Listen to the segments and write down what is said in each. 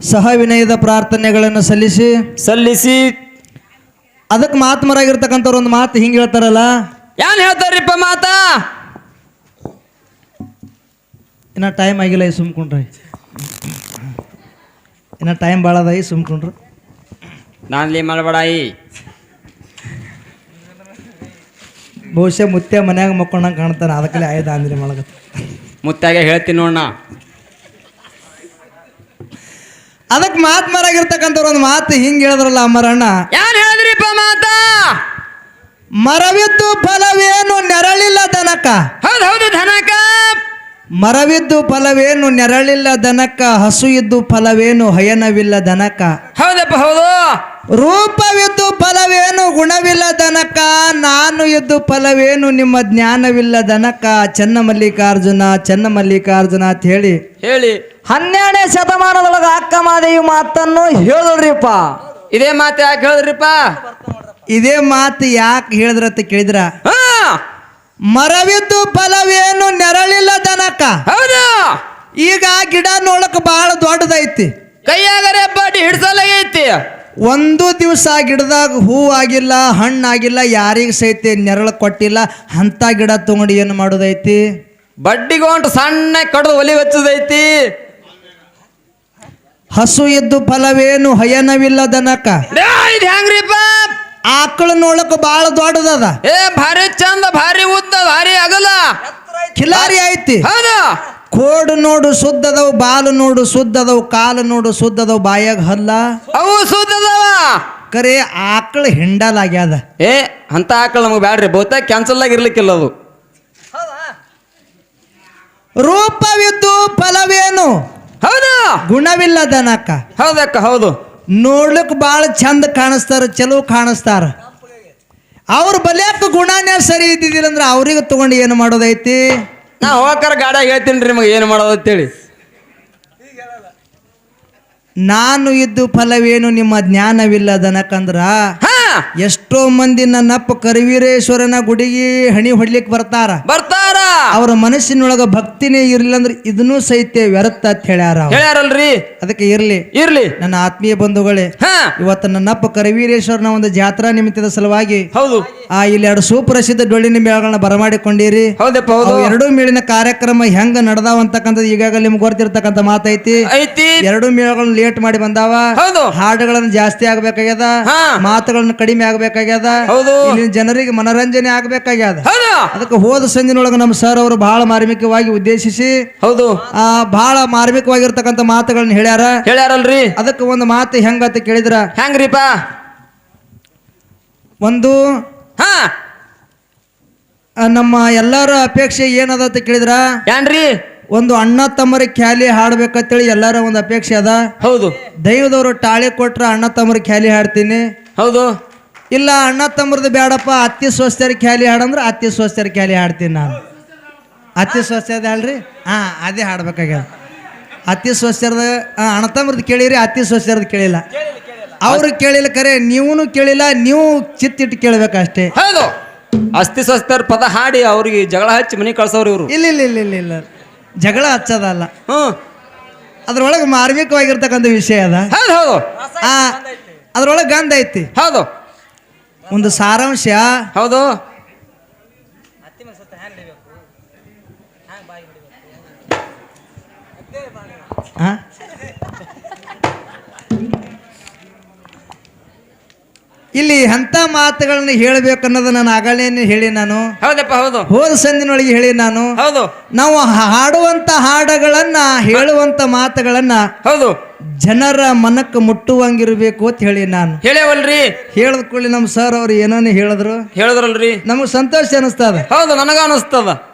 ಸಹ ವಿನಯದ ಪ್ರಾರ್ಥನೆಗಳನ್ನು ಸಲ್ಲಿಸಿ. ಸಲ್ಲಿಸಿ. ಅದಕ್ಕೆ ಮಾತ್ಮರಾಗಿರ್ತಕ್ಕಂಥವ್ರು ಒಂದು ಮಾತು ಹಿಂಗೆ ಹೇಳ್ತಾರಲ್ಲ? ಏನ್ ಹೇಳ್ತಾರ್ರಿಪ್ಪ ಮಾತಾ? ಇನ್ನ ಟೈಮ್ ಆಗಿಲ್ಲ ಈ ಸುಮ್ಕೊಂಡ್ರಿ ಇನ್ನ ಟೈಮ್ ಭಾಳ ಅದ ಈ ಸುಮ್ಕೊಂಡ್ರು ನಾನ್ಲಿ ಮಾಡಬೇಡಾಯಿ ಬಹುಶಃ ಮುತ್ತೆ ಮನ್ಯಾಗ ಮಕ್ಕೊಂಡಂಗೆ ಕಾಣ್ತಾನೆ ಅದಕ್ಕಲ್ಲಿ ಆಯ್ದ ಅಂದ್ರಿ ಮಾಡಕತ್ತ ಮುತ್ತಾಗೆ ಹೇಳ್ತೀನಿ ನೋಡಣ ಅದಕ್ಕೆ ಮಾತ್ಮರಾಗಿರ್ತಕ್ಕಂಥವ್ರು ಒಂದು ಮಾತು ಹಿಂಗೆ ಹೇಳಿದ್ರಲ್ಲ ಅಮ್ಮರಣ್ಣ. ಯಾರು ಹೇಳಿದ್ರಿಪ್ಪ ಮಾತಾ? ಮರವಿದ್ದು ಫಲವೇನು ನೆರಳಿಲ್ಲ ದನಕ ಹೌದು ಹೌದು ದನಕ ಮರವಿದ್ದು ಫಲವೇನು ನೆರಳಿಲ್ಲ ದನಕ ಹಸು ಇದ್ದು ಫಲವೇನು ಹಯನವಿಲ್ಲ ದನಕ ಹೌದಪ್ಪ ಹೌದು. ರೂಪವಿದ್ದು ಫಲವೇನು ಗುಣವಿಲ್ಲ ದನಕ ನಾನು ಇದ್ದು ಫಲವೇನು ನಿಮ್ಮ ಜ್ಞಾನವಿಲ್ಲ ದನಕ ಚನ್ನ ಮಲ್ಲಿಕಾರ್ಜುನ ಚನ್ನ ಮಲ್ಲಿಕಾರ್ಜುನ ಅಂತ ಹೇಳಿ. ಹೇಳಿ. ಹನ್ನೆರಡನೇ ಶತಮಾನದೊಳಗ ಅಕ್ಕ ಮಾದೇವಿ ಮಾತನ್ನು ಹೇಳಿದ್ರಿಪ್ಪ. ಇದೇ ಮಾತು ಯಾಕೆ ಹೇಳಿದ್ರಿಪ್ಪ? ಇದೇ ಮಾತು ಯಾಕೆ ಹೇಳಿದ್ರತ್ತ ಕೇಳಿದ್ರ? ಹಾ. ಮರವಿದ್ದು ಫಲವೇನು ನೆರಳಿಲ್ಲ ದನಕ ಹೌದು. ಈಗ ಆ ಗಿಡ ನೋಡಕ್ ಬಹಳ ದೊಡ್ಡದೈತಿ. ಕೈಯಾಗರೆ ಬಡ್ಡಿ ಹಿಡ್ಸಲಾಗೈತಿ. ಒಂದು ದಿವಸ ಆ ಗಿಡದಾಗ ಹೂ ಆಗಿಲ್ಲ ಹಣ್ಣಾಗಿಲ್ಲ ಯಾರಿಗೆ ಸಹಿತ ನೆರಳು ಕೊಟ್ಟಿಲ್ಲ ಅಂತ ಗಿಡ ತಗೊಂಡು ಏನು ಮಾಡೋದೈತಿ? ಬಡ್ಡಿಗೊಂಟು ಸಣ್ಣ ಕಡ್ದು ಒಲಿ ಹಚ್ಚದೈತಿ. ಹಸು ಇದ್ದು ಫಲವೇನು ಹಯನವಿಲ್ಲ ದನಕ ಲೇ, ಇದ್ ಹೆಂಗ್ರಿಪ್ಪ ಆಕಳು ನೋಡಕ್ ಬಾಳ ದೊಡ್ಡದದ. ಏ ಭಾರಿ ಚಂದ ಭಾರಿ ಉದ್ದ ಭಾರಿ ಅಗಲ. ಖಿಲಾರಿ ಐತಿ. ಹೌದು. ಕೋಡು ನೋಡು ಸುದ್ದದವು ಬಾಲು ನೋಡು ಸುದ್ದದವು ಕಾಲು ನೋಡು ಸುದ್ದದವು ಬಾಯಾಗ ಹಲ್ಲ. ಅವು ಸುದ್ದದವ. ಕರೆ ಆಕಳು ಹಿಂಡಲಾಗ್ಯಾದ. ಏ ಅಂತ ಆಕಳ ನಮಗೆ ಬ್ಯಾಡ್ರಿ. ಬಹುತೇಕ ಕ್ಯಾನ್ಸಲ್ ಆಗಿರ್ಲಿಕ್ಕಿಲ್ಲ ಅದು. ರೂಪವಿದ್ದು ಫಲವೇನು? ಹೌದು. ಗುಣವಿಲ್ಲ ದನಕ ಹೌದಕ್ಕ ಹೌದು. ನೋಡ್ಲಿಕ್ಕೆ ಭಾಳ ಚಂದ ಕಾಣಿಸ್ತಾರ ಚಲೋ ಕಾಣಿಸ್ತಾರ. ಅವ್ರ ಬಲ್ಯಾಕ ಗುಣನೇ ಸರಿ ಇದ್ದಿದ್ದಿಲ್ಲ ಅಂದ್ರೆ ಅವ್ರಿಗೆ ತಗೊಂಡು ಏನು ಮಾಡೋದೈತಿ? ನಾ ಹೋಗಾರ ಗಾಡಿಯಾಗ ಹೇಳ್ತೀನಿ ರೀ ನಿಮಗೆ ಏನು ಮಾಡೋದು ಅಂತೇಳಿ. ನಾನು ಇದ್ದು ಫಲವೇನು ನಿಮ್ಮ ಜ್ಞಾನವಿಲ್ಲ ದನಕಂದ್ರ ಹಾ ಎಷ್ಟೋ ಮಂದಿ ನನ್ನಪ್ಪ ಕರಿವೀರೇಶ್ವರನ ಗುಡಿಗೆ ಹಣಿ ಹೊಡ್ಲಿಕ್ಕೆ ಬರ್ತಾರ. ಬರ್ತಾರ. ಅವ್ರ ಮನಸ್ಸಿನೊಳಗ ಭಕ್ತಿನೇ ಇರ್ಲಿಲ್ಲ ಅಂದ್ರೆ ಇದನ್ನೂ ಸಹಿತ ವ್ಯರ್ಥ ಅಂತ ಹೇಳ್ಯಾರ ಅವ್ರು. ಹೇಳ್ಯಾರಲ್ರಿ? ಅದಕ್ಕೆ ಇರ್ಲಿ. ಇರ್ಲಿ. ನನ್ನ ಆತ್ಮೀಯ ಬಂಧುಗಳೇ ಹಾ. ಇವತ್ತು ನನ್ನಪ್ಪ ಕರವೀರೇಶ್ವರನ ಒಂದು ಜಾತ್ರಾ ನಿಮಿತ್ತದ ಸಲುವಾಗಿ ಹೌದು. ಆ ಇಲ್ಲಿ ಎರಡು ಸುಪ್ರಸಿದ್ಧ ಡೊಳ್ಳಿನ ಮೇಳಗಳನ್ನ ಬರಮಾಡಿಕೊಂಡಿರಿ. ಹೌದಪ್ಪ ಹೌದು. ಅವು ಎರಡೂ ಮೇಳಿನ ಕಾರ್ಯಕ್ರಮ ಹೆಂಗ ನಡೆದಾವ ಅಂತಕ್ಕಂಥದ್ದು ಈಗಾಗಲೇ ನಿಮ್ಗೆ ಗೊತ್ತಿರತಕ್ಕಂತ ಮಾತೈತಿ ಐತಿ. ಎರಡು ಮೇಳಗಳನ್ನ ಲೇಟ್ ಮಾಡಿ ಬಂದಾವ. ಹೌದು. ಹಾಡುಗಳನ್ನ ಜಾಸ್ತಿ ಆಗ್ಬೇಕಾಗ್ಯದ. ಹಾ. ಮಾತುಗಳನ್ನ ಕಡಿಮೆ ಆಗ್ಬೇಕಾಗ್ಯದ. ಹೌದು. ಇಲ್ಲಿನ ಜನರಿಗೆ ಮನರಂಜನೆ ಆಗ್ಬೇಕಾಗ್ಯದ. ಹೌದು. ಅದಕ್ಕೆ ಹೋದ ಸಂಜಿನೊಳಗೆ ನಮ್ಮ ಸರ್ ಅವರು ಬಹಳ ಮಾರ್ಮಿಕವಾಗಿ ಉದ್ದೇಶಿಸಿ ಹೌದು. ಆ ಬಹಳ ಮಾರ್ಮಿಕವಾಗಿರ್ತಕ್ಕಂಥ ಮಾತುಗಳನ್ನ ಹೇಳ್ಯಾರ. ಹೇಳ್ಯಾರಲ್ರಿ. ಅದಕ್ಕೆ ಒಂದು ಮಾತು ಹೆಂಗಂತ ಕೇಳಿದ್ರ ಹೆಂಗ್ರಿಪ್ಪ ಒಂದು. ಹಾ. ಆ, ನಮ್ಮ ಎಲ್ಲರ ಅಪೇಕ್ಷೆ ಏನದ ಅಂತ ಕೇಳಿದ್ರ? ಏನ್ರಿ? ಒಂದು ಅಣ್ಣ ತಮ್ಮರ ಖ್ಯಾಲಿ ಹಾಡ್ಬೇಕಂತೇಳಿ ಎಲ್ಲರ ಒಂದು ಅಪೇಕ್ಷೆ ಅದ? ಹೌದು. ದೈವದವರು ಟಾಳಿ ಕೊಟ್ರ ಅಣ್ಣ ತಮ್ಮರ ಖ್ಯಾಲಿ ಹಾಡ್ತೀನಿ. ಹೌದು. ಇಲ್ಲ ಅಣ್ಣ ತಮ್ಮರದು ಬೇಡಪ್ಪ ಅತ್ತಿ ಸ್ವಸ್ಥರ ಖ್ಯಾಲಿ ಹಾಡಂದ್ರೆ ಅತ್ತಿ ಸ್ವಸ್ಥರ ಖ್ಯಾಲಿ ಹಾಡ್ತೀನಿ ನಾನು. ಅತ್ತಿ ಸ್ವಸ್ಥದ ಹೇಳ್ರಿ? ಹಾ ಅದೇ ಹಾಡ್ಬೇಕಾಗ್ಯದ. ಅತ್ತಿ ಸ್ವಸ್ಥರದ ಅಣ್ಣ ತಮ್ಮರದ್ದು ಕೇಳಿರಿ ಅತ್ತಿ ಸ್ವಸ್ಥರದ್ದು ಕೇಳಿಲ್ಲ. ಅವ್ರು ಕೇಳಿಲ್ಲ ಕರೆ ನೀವೂ ಕೇಳಿಲ್ಲ ನೀವು ಚಿತ್ತಿಟ್ಟು ಕೇಳಬೇಕಷ್ಟೇ. ಹೌದು. ಅಸ್ತಿ ಸ್ವಸ್ಥರ ಪದ ಹಾಡಿ ಅವ್ರಿಗೆ ಜಗಳ ಹಚ್ಚಿ ಮನಿ ಕಳ್ಸೋರು ಇವರು. ಇಲ್ಲ ಇಲ್ಲ ಇಲ್ಲ ಇಲ್ಲ ಇಲ್ಲ. ಜಗಳ ಹಚ್ಚದಲ್ಲ. ಹ್ಮ್. ಅದ್ರೊಳಗೆ ಮಾರ್ಮಿಕವಾಗಿರ್ತಕ್ಕಂಥ ವಿಷಯ ಅದ. ಹೌದು ಹೌದು. ಆ ಅದ್ರೊಳಗೆ ಗಂಧ ಐತಿ. ಹೌದು. ಒಂದು ಸಾರಾಂಶ. ಹೌದು. ಆ? ಇಲ್ಲಿ ಎಂಥ ಮಾತುಗಳನ್ನ ಹೇಳಬೇಕು ಅನ್ನೋದು ನಾನು ಆಗಲೇ ಹೇಳಿ ನಾನು. ಹೌದಪ್ಪ ಹೌದು. ಹೋದ ಸಂದಿನೊಳಗೆ ಹೇಳಿ ನಾನು. ಹೌದು. ನಾವು ಹಾಡುವಂತ ಹಾಡುಗಳನ್ನ ಹೇಳುವಂತ ಮಾತುಗಳನ್ನ ಹೌದು. ಜನರ ಮನಕ್ಕೆ ಮುಟ್ಟುವಂಗಿರ್ಬೇಕು ಅಂತ ಹೇಳಿ ನಾನು. ಹೇಳೇವಲ್ರಿ? ಹೇಳದ್ ಕೂಡಲಿ ನಮ್ಮ ಸರ್ ಅವ್ರು ಏನೇನು ಹೇಳಿದ್ರು? ಹೇಳಿದ್ರಲ್ರಿ? ನಮಗೆ ಸಂತೋಷ ಅನಿಸ್ತದ. ಹೌದು ನನಗ ಅನಿಸ್ತದ.